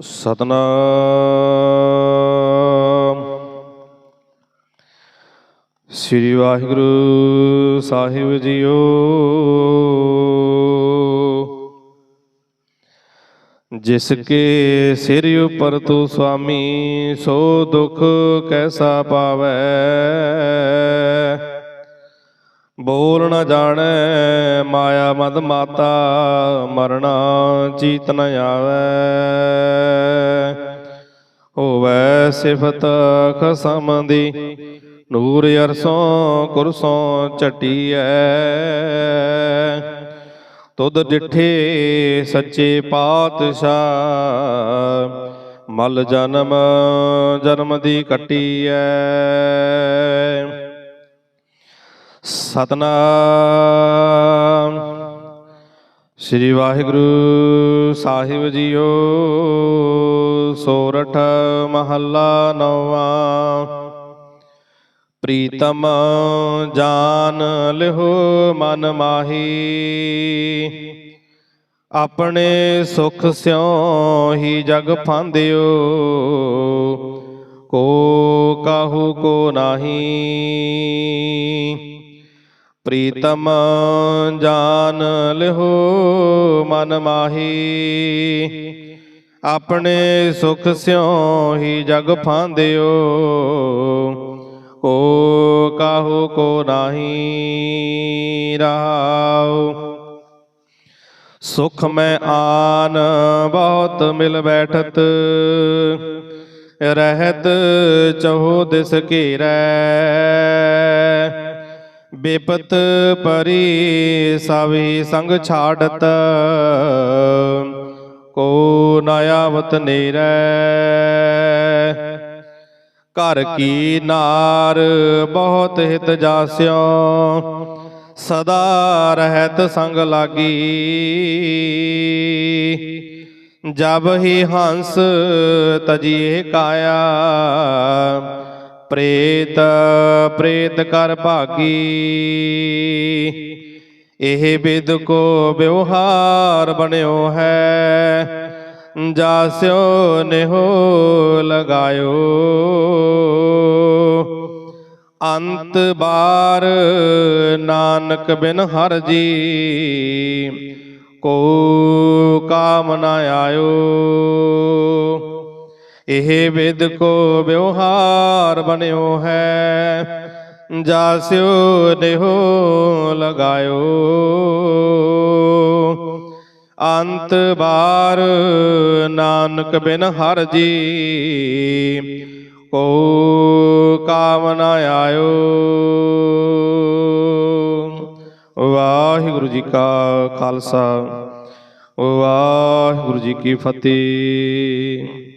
ਸਤਨਾਮ। ਸ੍ਰੀ ਵਾਹਿਗੁਰੂ ਸਾਹਿਬ ਜੀਓ। ਜਿਸ ਕੇ ਸਿਰ ਉਪਰ ਤੂੰ ਸੁਆਮੀ ਸੋ ਦੁਖ ਕੈਸਾ ਪਾਵੈ? ਬੋਲ ਨਾ ਜਾਣੈ, ਮਾਇਆ ਮਦ ਮਾਤਾ ਮਰਣਾ ਚੀਤ ਨ ਆਵੈ। ਹੋਵੇ ਸਿਫਤ ਖਸਮ ਦੀ, ਨੂਰ ਅਰਸੋਂ ਕੁਰਸੋਂ ਚਟੀਐ ਤੁਧ ਡਿਠੇ ਸੱਚੇ ਪਾਤਸ਼ਾਹ, ਮਲ ਜਨਮ ਜਨਮ ਦੀ ਕੱਟੀਐ। ਸਤਨਾਮ। ਸ੍ਰੀ ਵਾਹਿਗੁਰੂ ਸਾਹਿਬ ਜੀਓ, ਸੋਰਠ ਮਹੱਲਾ ਨੌਵਾਂ। ਪ੍ਰੀਤਮ ਜਾਨ ਲਿਹੋ ਮਨ ਮਾਹੀ। ਆਪਣੇ ਸੁਖ ਸਿਉ ਹੀ ਜਗ ਫਾਂਦਿਓ। ਕੋ ਕਾਹੂ ਕੋ ਨਾਹੀ। ਪ੍ਰੀਤਮ ਜਾਨ ਲਿਹੋ, ਮਨ ਮਾਹੀ। ਆਪਣੇ ਸੁਖ ਸਿਉ ਹੀ ਜਗ ਫਾਂਦਿਓ। ਕੋ ਕਾਹੂ ਕੋ ਨਾਹੀ ਰਹਾਉ। ਸੁਖ ਮੈਂ ਆਨ ਬਹੁਤ ਮਿਲ ਬੈਠਤ। ਰਹਿਤ ਚਹੋ ਦਿਸ ਘੇਰੈ। ਬੇਪਤ ਪਰੀ ਸਭੀ ਸੰਗ ਛਾੜਤ। ਕੋ ਨਾਇਆਵਤ ਆਵਤ ਨੇਰੈ। ਘਰ ਕੀ ਨਾਰ ਬਹੁਤ ਹਿਤ ਜਾਸਿਓ। ਸਦਾ ਰਹਿਤ ਸੰਗ ਲਾਗੀ। ਜਬ ਹੀ ਹੰਸ ਤਜੀਏ ਕਾਇਆ। ਪ੍ਰੇਤ ਪ੍ਰੇਤ ਕਰ ਭਾਗੀ। ਇਹ ਬਿਦ ਕੋ ਵਿਵਹਾਰ ਬਣਿਓ ਹੈ ਜਾਸਿਓ ਨਿਹੋ ਲਗਾਇਓ। ਅੰਤ ਬਾਰ ਨਾਨਕ ਬਿਨ ਹਰ ਜੀ ਕੋ ਕਾਮ ਨ ਆਇਓ। ਇਹ ਵਿਦ ਕੋ ਵਿਵਹਾਰ ਬਣਿਓ ਹੈ। ਜਾਸਿਓ ਨਿਹੋ ਲਗਾਇਓ। ਅੰਤ ਬਾਰ ਨਾਨਕ ਬਿਨ ਹਰ ਜੀ। ਕੋ ਕਾਮ ਆਇਓ। ਵਾਹਿਗੁਰੂ ਜੀ ਕਾ ਖਾਲਸਾ। ਵਾਹਿਗੁਰੂ ਜੀ ਕੀ ਫਤਿਹ।